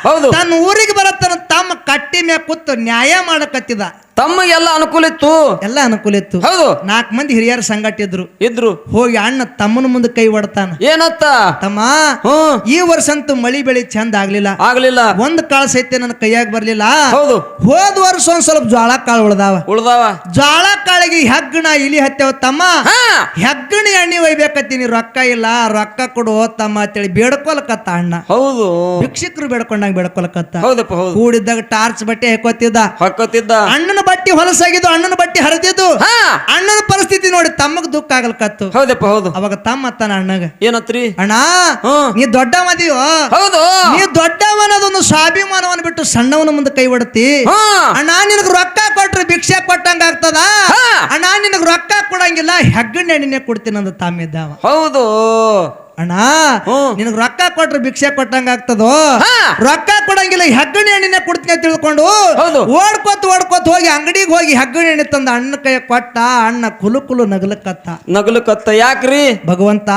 ಹೌದು. ತನ್ನ ಊರಿಗೆ ಬರತ್ತನ ತಮ್ಮ ಕಟ್ಟಿ ಮ್ಯಾಗ ಕೂತು ನ್ಯಾಯ ಮಾಡಕತ್ತಿದ. ತಮ್ಮಗೆಲ್ಲ ಅನುಕೂಲ ಇತ್ತು. ಎಲ್ಲ ಅನುಕೂಲ ಇತ್ತು. ಹೌದು. ನಾಲ್ಕು ಮಂದಿ ಹಿರಿಯರ ಸಂಗಟ ಇದ್ರು. ಇದ್ರು. ಹೋಗಿ ಅಣ್ಣ ತಮ್ಮನ ಮುಂದೆ ಕೈ ಹೊಡ್ತಾನ ಏನತ್ತ? ತಮ್ಮ ಹ್ಮ್ ಈ ವರ್ಷ ಅಂತೂ ಮಳಿ ಬೆಳಿ ಚಂದ ಆಗ್ಲಿಲ್ಲ. ಆಗ್ಲಿಲ್ಲ. ಒಂದ್ ಕಾಳ ಸಹಿತ ನನ್ನ ಕೈಯಾಗ ಬರ್ಲಿಲ್ಲ. ಹೌದು. ಹೋದ್ ವರ್ಷ ಒಂದ್ ಸ್ವಲ್ಪ ಜ್ವಾಳ ಕಾಳು ಉಳ್ದಾವ. ಉಳ್ದಾವ. ಜ್ವಾಳ ಕಾಳಿಗೆ ಹೆಗ್ಗಣ ಇಲಿ ಹತ್ತೇವ ತಮ್ಮ. ಹಾ. ಹೆಗ್ಗಣಿ ಎಣ್ಣೆ ಒಯ್ಬೇಕತ್ತೀನಿ ರೊಕ್ಕ ಇಲ್ಲ ರೊಕ್ಕ ಕೊಡು ತಮ್ಮ ಅಂತೇಳಿ ಬೇಡ್ಕೊಲಕತ್ತ ಅಣ್ಣ. ಹೌದು. ಭಿಕ್ಷಕರು ಬೇಡ್ಕೊಂಡಂಗ ಬೇಡ್ಕೊಲಕತ್ತ. ಹೌದಪ್ಪ ಹೌದು. ಕೂಡಿದ್ದಾಗ ಟಾರ್ಚ್ ಬಟ್ಟೆ ಹಾಕೋತಿದ್ದ ಹೊಕ್ಕತ್ತಿದ್ದ ಅಣ್ಣನ ಬಟ್ಟಿ ಹೊಲಸಾಗಿದ್ದು ಅಣ್ಣನ ಬಟ್ಟಿ ಹರಿದಿದ್ದು. ಹಾ. ಅಣ್ಣನ ಪರಿಸ್ಥಿತಿ ನೋಡಿ ತಮ್ಮಗ್ ದುಃಖ ಆಗಲ್ಕತ್ತು. ಹೌದಪ್ಪ ಹೌದು. ಅವಾಗ ತಮ್ಮ ಅತ್ತನ ಅಣ್ಣಗ. ಏನತ್ರಿ? ಅಣ್ಣ ನೀ ನೀ ದೊಡ್ಡವದಿಯೋ ಹೌದು. ನೀ ದೊಡ್ಡವನದೊಂದು ಸ್ವಾಭಿಮಾನವನ್ನು ಬಿಟ್ಟು ಸಣ್ಣವನ ಮುಂದೆ ಕೈ ಹೊಡತಿ ಹಾ. ಅಣ್ಣ ನಿನಗ್ ರೊಕ್ಕ ಕೊಟ್ರೆ ಭಿಕ್ಷೆ ಕೊಟ್ಟಂಗ ಆಗ್ತದ. ಅಣ್ಣ ನಿನಗ್ ರೊಕ್ಕ ಕೊಡಂಗಿಲ್ಲ ಹೆಗ್ಗಣ್ಣ ಎಣ್ಣೆ ಕೊಡ್ತೀನಿ. ಅಂದ ತಾಮಿದ್ದಾವ ಹೌದು. ಅಣ್ಣ. ನಿನಗ್ ರೊಕ್ಕ ಕೊಟ್ರೆ ಭಿಕ್ಷೆ ಕೊಟ್ಟಂಗ ಆಗ್ತದೋ. ರೊಕ್ಕ ಕೊಡಂಗಿಲ್ಲ ಹೆಗ್ಗಣಿ ಹಣ್ಣಿನ ಕೊಡ್ತೀನಿ ಅಂತ ತಿಳ್ಕೊಂಡು. ಓಡ್ಕೊತ್ ಓಡ್ಕೋತ ಹೋಗಿ ಅಂಗಡಿಗೆ ಹೋಗಿ ಹೆಗ್ಗಣಿ ಎಣ್ಣೆ ತಂದ ಅಣ್ಣ ಕೈ ಕೊಟ್ಟ ಅಣ್ಣ ಕುಲು ಕುಲು ನಗಲಕತ್ತ ನಗಲಕತ್ತ ಯಾಕ್ರಿ? ಭಗವಂತ.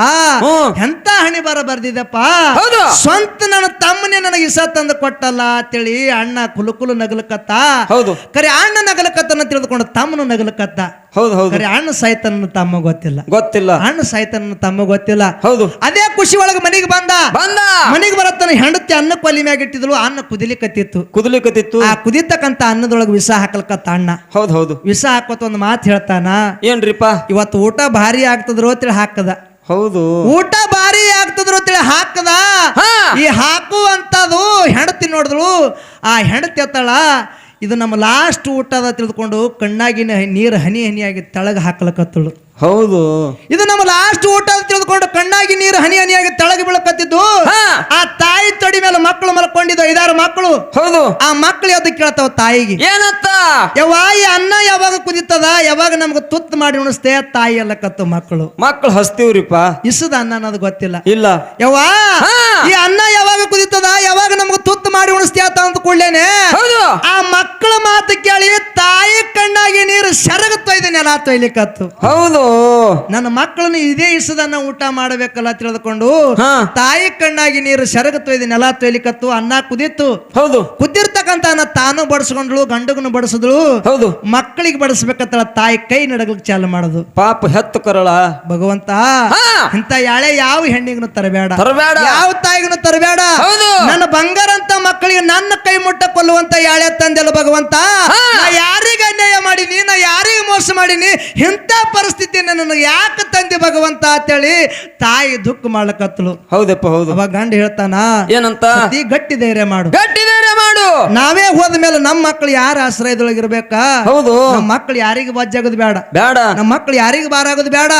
ಎಂತ ಹಣಿ ಬರ ಬರ್ದಿದಪ್ಪ ಹೌದು. ಸ್ವಂತ ನನ್ನ ತಮ್ಮನೆ ನನಗೆ ಇಸ ತಂದು ಕೊಟ್ಟಲ್ಲ ಅಂತೇಳಿ ಅಣ್ಣ ಕುಲು ಕುಲು ನಗಲಕತ್ತ ಹೌದು. ಕರೆ ಅಣ್ಣ ನಗಲಕತ್ತನ ತಿಳಿದುಕೊಂಡು ತಮ್ಮನು ನಗಲಕತ್ತ ಹೌದು ಹೌದು. ಕರೆ ಅಣ್ಣ ಸಾಯ್ತಾನ ತಮ್ಮ ಗೊತ್ತಿಲ್ಲ. ಗೊತ್ತಿಲ್ಲ. ಅಣ್ಣ ಸಾಯ್ತಾನ ತಮ್ಮ ಗೊತ್ತಿಲ್ಲ. ಹೌದು. ಅದೇ ಖುಷಿ ಒಳಗೆ ಮನೆಗೆ ಬಂದ. ಬಂದ. ಮನೆಗೆ ಬರತ್ತನ ಹೆಂಡತಿ ಅನ್ನ ಕೊಲಿ ಮ್ಯಾಗ ಇಟ್ಟಿದ್ಲು ಅನ್ನ ಕುದಿಲಿಕತ್ತಿತ್ತು. ಕುದಲಿಕತ್ತಿತ್ತು. ಆ ಕುದಿತಕ್ಕಂತ ಅನ್ನದೊಳಗೆ ವಿಷ ಹಾಕಲ್ಕತ್ತ ಅಣ್ಣ. ಹೌದು ಹೌದು. ವಿಷ ಹಾಕೋತ ಒಂದು ಮಾತು ಹೇಳ್ತಾನ ಏನ್ರಿಪ್ಪ? ಇವತ್ತು ಊಟ ಭಾರಿ ಆಗ್ತದ್ರೋ ತಿಳಿ ಹಾಕದ. ಹೌದು. ಊಟ ಭಾರಿ ಆಗ್ತದ್ರು ತಿಳಿ ಹಾಕದ. ಈ ಹಾಕುವಂತದು ಹೆಂಡತಿ ನೋಡಿದ್ಳು. ಆ ಹೆಂಡತಿ ಎತ್ತಳ ಇದು ನಮ್ಮ ಲಾಸ್ಟ್ ಊಟದ ತಿಳಿದುಕೊಂಡು ಕಣ್ಣಾಗಿನ ನೀರು ಹನಿ ಹನಿಯಾಗಿ ತೆಳಗ ಹಾಕ್ಲಕತ್ತಳು. ಹೌದು. ಇದು ನಮ್ಮ ಲಾಸ್ಟ್ ಊಟ ಅಂತ ತಿಳಿದುಕೊಂಡು ಕಣ್ಣಾಗಿ ನೀರು ಹನಿ ಹನಿಯಾಗಿ ತಳಗಿ ಬೀಳಕತ್ತಿದ್ದು. ಆ ತಾಯಿ ತೊಡಿ ಮೇಲೆ ಮಕ್ಕಳು ಮಲ್ಕೊಂಡಿದ್ದು ಐದಾರು ಮಕ್ಕಳು. ಹೌದು. ಆ ಮಕ್ಕಳು ಎದ್ದು ಕೇಳ್ತಾವ ತಾಯಿಗೆ? ಏನತ್ತ ಯವ್ವ ಈ ಅನ್ನ ಯಾವಾಗ ಕುದಿತದ? ಯಾವಾಗ ನಮ್ಗೆ ತುತ್ತು ಮಾಡಿ ಉಣಿಸ್ತೇ ತಾಯಿ ಎಲ್ಲ ಕತ್ತು ಮಕ್ಕಳು. ಮಕ್ಕಳು ಹಸ್ತೀವ್ರಿಪ್ಪ. ಇಸದ ಅನ್ನ ಅನ್ನೋದು ಗೊತ್ತಿಲ್ಲ. ಇಲ್ಲ. ಯವ್ವ ಹಾ. ಈ ಅನ್ನ ಯಾವಾಗ ಕುದಿತದ? ಯಾವಾಗ ನಮ್ಗೆ ತುತ್ತು ಮಾಡಿ ಉಣಿಸ್ತೇ ಅಂತ ಅಂದ ಕೂಡ್ಲೇನೆ ಹೌದು. ಆ ಮಕ್ಕಳ ಮಾತು ಕೇಳಿ ಸೆರಗ ತೊಯ್ದು ಹೌದು. ನನ್ನ ಮಕ್ಕಳನ್ನು ಇದೇ ಇಸದನ್ನ ಊಟ ಮಾಡಬೇಕಲ್ಲ ತಿಳಿದುಕೊಂಡು ತಾಯಿ ಕಣ್ಣಾಗಿ ನೀರು ಸೆರಗ ತೊಯ್ದು ನೆಲ ತೊಯ್ಲಿಕತ್ತು ಅನ್ನ ಕುದಿತ್ತು. ಹೌದು. ಕುದ್ದಿರ್ತಕ್ಕಂತ ಅನ್ನ ತಾನು ಬಡಿಸ್ಕೊಂಡ್ಳು ಗಂಡಗನು ಬಡಿಸಿದ್ಳು. ಹೌದು. ಮಕ್ಕಳಿಗೆ ಬಡಿಸ್ಬೇಕಂತ ತಾಯಿ ಕೈ ನಡಗ್ಲಿಕ್ಕೆ ಚಾಲು ಮಾಡುದು. ಪಾಪ ಹೆತ್ತು ಕರಳ. ಭಗವಂತ ಹಾ. ಇಂಥ ಯಾಳೆ ಯಾವ ಹೆಣ್ಣಿಗನು ತರಬೇಡ. ತರಬೇಡ. ಯಾವ ತಾಯಿಗೂ ತರಬೇಡ. ನನ್ನ ಬಂಗಾರಂತ ಮಕ್ಕಳಿಗೆ ನನ್ನ ಕೈ ಮುಟ್ಟ ಕೊಲ್ಲುವಂತ ಯಾಳೆ ತಂದೆಲ್ಲ ಭಗವಂತ. ಯಾರಿಗೆ ಅನ್ಯಾಯ ಮಾಡಿ ನೀನ ಯಾರಿಗೆ ಮೋಸ ಮಾಡೀನಿ ಇಂಥ ಪರಿಸ್ಥಿತಿ ನನ್ನ ಯಾಕೆ ತಂದೆ ಭಗವಂತ ಅಂತೇಳಿ ತಾಯಿ ದುಃಖ ಮಾಡ್ಲಕತ್ತಳು. ಹೌದಪ್ಪ ಹೌದು. ಅವಾಗ ಗಂಡ ಹೇಳ್ತಾನ ಏನಂತ? ಗಟ್ಟಿ ಧೈರ್ಯ ಮಾಡು. ಗಟ್ಟಿ ಧೈರ್ಯ ಮಾಡು. ನಾವೇ ಹೋದ ಮೇಲೆ ನಮ್ಮ ಮಕ್ಕಳು ಯಾರ ಆಶ್ರಯದೊಳಗಿರ್ಬೇಕಾ? ಹೌದು. ನಮ್ಮ ಮಕ್ಕಳು ಯಾರಿಗೆ ಬಜ್ಜಾಗೋದು ಬೇಡ. ಬೇಡ. ನಮ್ಮ ಮಕ್ಕಳು ಯಾರಿಗೆ ಬಾರಾಗೋದು ಬೇಡ.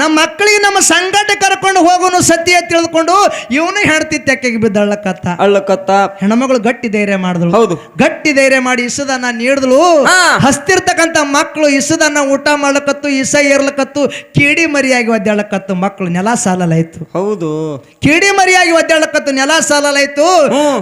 ನಮ್ಮ ಮಕ್ಕಳಿಗೆ ನಮ್ಮ ಸಂಕಟ ಕರ್ಕೊಂಡು ಹೋಗೋನು ಸತ್ಯ ತಿಳಿದುಕೊಂಡು ಇವನು ಹೆಣ್ತಿ ತೆಕ್ಕೆಗೆ ಬಿದ್ದ ಅಳ್ಳಕತ್ತ. ಅಳ್ಳಕತ್ತ. ಹೆಣ್ಮಗಳು ಗಟ್ಟಿ ಧೈರ್ಯ ಮಾಡಿದ್ರು ಹೌದು. ಗಟ್ಟಿ ಧೈರ್ಯ ಮಾಡಿ ಇಸದನ್ನ ನೀಡಿದ್ಲು ಹಾ. ಹಸ್ತಿರ್ತಕ್ಕಂತ ಮಕ್ಕಳು ಇಸದನ್ನ ಊಟ ಮಾಡ್ಲಕತ್ತು ಇಸ ಏರ್ಲಕತ್ತು ಕೀಡಿ ಮರಿಯಾಗಿ ಒದ್ದಾಳಕತ್ತು ಮಕ್ಕಳು ನೆಲ ಸಾಲಲಾಯ್ತು. ಹೌದು. ಕೀಡಿ ಮರಿಯಾಗಿ ಒದ್ದಾಳಕತ್ತು ನೆಲ ಸಾಲಲಾಯ್ತು.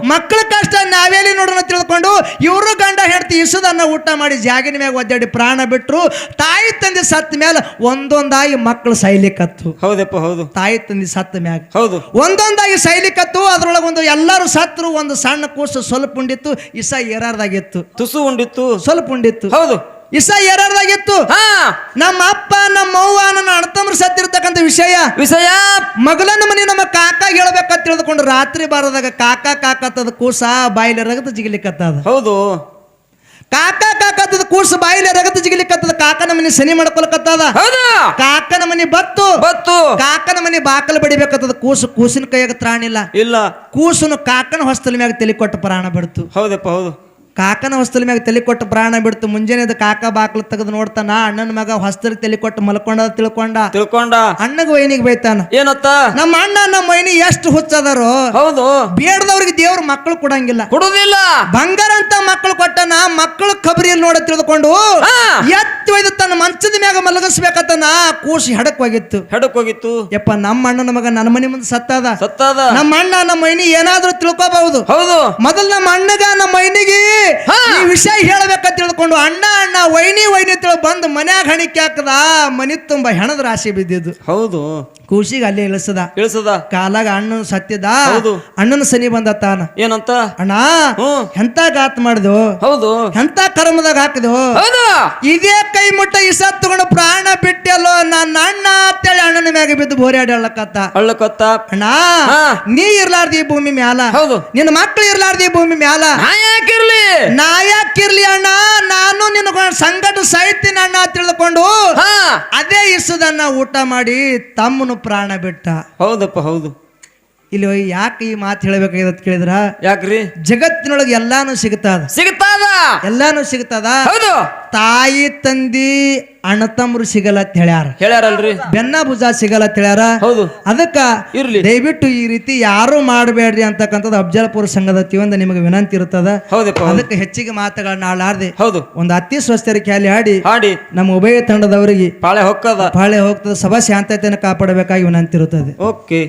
ಮಕ್ಕಳ ಕಷ್ಟ ನಾವೇಲಿ ನೋಡೋಣ ತಿಳ್ಕೊಂಡು ಇವರು ಗಂಡ ಹೆಂಡತಿ ಇಸದನ್ನ ಊಟ ಮಾಡಿ ಜಾಗಿನ ಮ್ಯಾಗ ಒದ್ದಾಡಿ ಪ್ರಾಣ ಬಿಟ್ರು ತಾಯಿ ತಂದೆ ಸತ್ತ ಮೇಲೆ ಒಂದೊಂದಾಗಿ ಮಕ್ಕಳು ಸೈಲಿಕತ್ತು. ಹೌದಪ್ಪ ಹೌದು. ತಾಯಿ ತಂದೆ ಸತ್ತ ಮ್ಯಾಗ. ಹೌದು. ಒಂದೊಂದಾಗಿ ಸೈಲಿಕತ್ತು ಅದ್ರೊಳಗೆ ಒಂದು ಎಲ್ಲರೂ ಸತ್ರು ಒಂದು ಸಣ್ಣ ಕೂಸು ಸ್ವಲ್ಪ ಉಂಡಿತ್ತು ಇಸ ಏರಾರ್ದಾಗಿತ್ತು. ತುಸು ಉಂಡಿತ್ತು. ಸ್ವಲ್ಪ ಉಂಡಿತ್ತು. ಹೌದು. ಇಸ ಹಾ. ನಮ್ಮ ಅಪ್ಪ ನಮ್ಮ ಅವ್ವ ನನ್ನ ಅಣ್ತಮ್ರ ಸತ್ತಿರ್ತಕ್ಕಂಥ ವಿಷಯ. ವಿಷಯ. ಮಗಳನ್ನ ಮನೆ ನಮ್ಮ ಕಾಕ ಹೇಳ್ಬೇಕಂತ ತಿಳಿದುಕೊಂಡು ರಾತ್ರಿ ಬಾರದಾಗ ಕಾಕ ಕಾಕತ್ತದ ಕೂಸ ಬಾಯಿಲೆ ರಗತ ಜಿಗಿಲಿಕತ್ತದ ಹೌದು. ಕಾಕ ಕಾಕತ್ತದ ಕೂಸ ಬಾಯಿಲೆ ರಗತ ಜಿಗಿಲಿಕತ್ತದ ಕಾಕನ ಮನೆ ಸನಿ ಮಾಡ್ಕೊಳಕತ್ತದ ಹೌದು. ಕಾಕನ ಮನೆ ಬತ್ತು. ಬತ್ತು. ಕಾಕನ ಮನೆ ಬಾಕಲು ಬಡಿಬೇಕತ್ತದ ಕೂಸು ಕೂಸಿನ ಕೈಯಾಗ ತ್ರಾಣಿಲ್ಲ. ಇಲ್ಲ. ಕೂಸನು ಕಾಕನ ಹೊಸ್ತಲ ಮ್ಯಾಗ ತಲೆ ಕೊಟ್ಟು ಪ್ರಾಣ ಬಿಡ್ತು. ಹೌದಪ್ಪ ಹೌದು. ಕಾಕನ ಹೊಸ್ತಲ ಮ್ಯಾಗ ತಲೆ ಕೊಟ್ಟು ಪ್ರಾಣ ಬಿಡ್ತು. ಮುಂಜಾನೆ ಅದು ಕಾಕ ಬಾಕ್ಲು ತೆಗೆದು ನೋಡ್ತಾನ ಅಣ್ಣನ ಮಗ ಹೊಸ್ತಲ್ ತಲೆ ಕೊಟ್ಟು ಮಲ್ಕೊಂಡ ತಿಳ್ಕೊಂಡ. ತಿಳ್ಕೊಂಡ. ಅಣ್ಣಗ ವೈನಿಗೆ ಬೈತಾನ. ಏನತ್ತ? ನಮ್ಮ ಅಣ್ಣ ನಮ್ಮ ವೈನಿ ಎಷ್ಟು ಹುಚ್ಚದಾರೋ. ಹೌದು. ಬೇಡದವ್ರಿಗೆ ದೇವ್ರ ಮಕ್ಕಳು ಕೊಡಂಗಿಲ್ಲ. ಕೊಡುದಿಲ್ಲ. ಬಂಗಾರ ಅಂತ ಮಕ್ಕಳು ಕೊಟ್ಟನ ಮಕ್ಕಳು ಕಬರಿಯಲ್ಲಿ ನೋಡ ತಿಳ್ಕೊಂಡು. ಎತ್ತಿ ಒಯ್ದು ತನ್ನ ಮಂಚದ ಮ್ಯಾಗ ಮಲಗಿಸ್ಬೇಕಂತನ ಕೂಸಿ ಹಡಕ್ ಹೋಗಿತ್ತು. ಹೆಡಕ್ ಹೋಗಿತ್ತು. ಯಪ್ಪ ನಮ್ಮ ಅಣ್ಣನ ಮಗ ನನ್ನ ಮನೆ ಮುಂದೆ ಸತ್ತದ. ಸತ್ತಾದ. ನಮ್ಮ ಅಣ್ಣ ನಮ್ಮ ಮೈನಿ ಏನಾದ್ರೂ ತಿಳ್ಕೊಬಹುದು. ಹೌದು. ಮೊದಲು ನಮ್ಮ ಅಣ್ಣಗ ನಮ್ಮ ವೈನಿಗೆ ಹಾ. ಈ ವಿಷಯ ಹೇಳ್ಬೇಕಂತ ತಿಳ್ಕೊಂಡು ಅಣ್ಣ ಅಣ್ಣ ವೈನಿ ವೈನಿ ತಿಳಿ ಬಂದು ಮನ್ಯಾಗ ಹಣಿಕೆ ಹಾಕದ ಮನಿ ತುಂಬ ಹೆಣದ ರಾಶಿ ಬಿದ್ದಿದ್ದು. ಹೌದು. ಕೂಸಿಗೆ ಅಲ್ಲೇ ಇಳಿಸದ. ಇಳಿಸದ? ಕಾಲಾಗ ಅಣ್ಣನ ಸತ್ಯದ. ಅಣ್ಣನ ಸನಿ ಬಂದ ತಾನ ಏನಂತ? ಅಣ್ಣ. ಎಂತ ಗಾತ್ ಮಾಡ್ದು? ಹೌದು. ಎಂತ ಕರ್ಮದಾಗ ಹಾಕದು? ಇದೇ ಕೈ ಮುಟ್ಟ ಇಸ ತಗೊಂಡು ಪ್ರಾಣ ಬಿಟ್ಟೆಲ್ಲೋ ನನ್ನ ಅಣ್ಣ ಅಂತೇಳಿ ಅಣ್ಣನ ಮ್ಯಾಗ ಬಿದ್ದು ಬೋರ್ಯಾಡಿ ಅಳ್ಳಕತ್ತ. ಅಣ್ಣ ಹಾ. ನೀ ಇರ್ಲಾರ್ದಿ ಈ ಭೂಮಿ ಮ್ಯಾಲ. ಹೌದು. ನಿನ್ನ ಮಕ್ಳು ಇರ್ಲಾರ್ದಿ ಈ ಭೂಮಿ ಮ್ಯಾಲ. ನಾ ಯಾಕಿರ್ಲಿ? ನಾ ಯಾಕಿರ್ಲಿ ಅಣ್ಣ? ನಾನು ನಿನ್ನ ಸಂಗಟ ಸಾಯ್ತೀನಿ ಅಣ್ಣ ತಿಳಿದುಕೊಂಡು ಹಾ. ಅದೇ ಇಸದನ್ನ ಊಟ ಮಾಡಿ ತಮ್ಮನು ಪ್ರಾಣ ಬಿಟ್ಟ. ಹೌದಪ್ಪ ಹೌದು. ಇಲ್ಲಿ ಯಾಕೆ ಈ ಮಾತು ಹೇಳಬೇಕಾಗಿದೆ ಅಂತ ಕೇಳಿದ್ರ? ಯಾಕ್ರಿ? ಜಗತ್ತಿನೊಳಗೆ ಎಲ್ಲಾನು ಸಿಗ್ತದ ಸಿಗ್ತಾದ ಎಲ್ಲಾನು ಸಿಗ್ತದ ಹೌದು. ತಾಯಿ ತಂದಿ ಅಣ್ಣತಮ್ಮರು ಸಿಗಲ್ಲ ಅಂತ ಹೇಳ್ಯಾರ. ಹೇಳ್ಯಾರಲ್ರಿ? ಬೆನ್ನ ಭುಜ ಸಿಗಲ್ಲ ಅಂತ ಹೇಳ್ಯಾರ. ಹೌದು. ಅದಕ್ಕ ಇರ್ಲಿ. ದಯವಿಟ್ಟು ಈ ರೀತಿ ಯಾರು ಮಾಡಬೇಡ್ರಿ ಅಂತಕ್ಕಂಥದ್ದು ಅಫಜಲ್ಪುರ ಸಂಘದ ತಿವಂದ ನಿಮಗೆ ವಿನಂತಿ ಹೌದು. ಅದಕ್ಕೆ ಹೆಚ್ಚಿಗೆ ಮಾತುಗಳನ್ನ ಆಡಾರ್ದೆ ಹೌದು. ಒಂದು ಅತಿ ಸ್ವಸ್ಥರ ಖ್ಯಾಲಿ ಆಡಿ ಹಾಡಿ. ನಮ್ಮ ಉಭಯ ತಂಡದವರಿಗೆ ಪಾಳೆ ಹೊಕ್ಕದ ಪಾಳೆ ಹೋಗ್ತದ. ಸಭಾ ಶಾಂತತೆಯನ್ನು ಕಾಪಾಡಬೇಕಾಗಿ ವಿನಂತಿ ಇರುತ್ತದೆ. ಓಕೆ.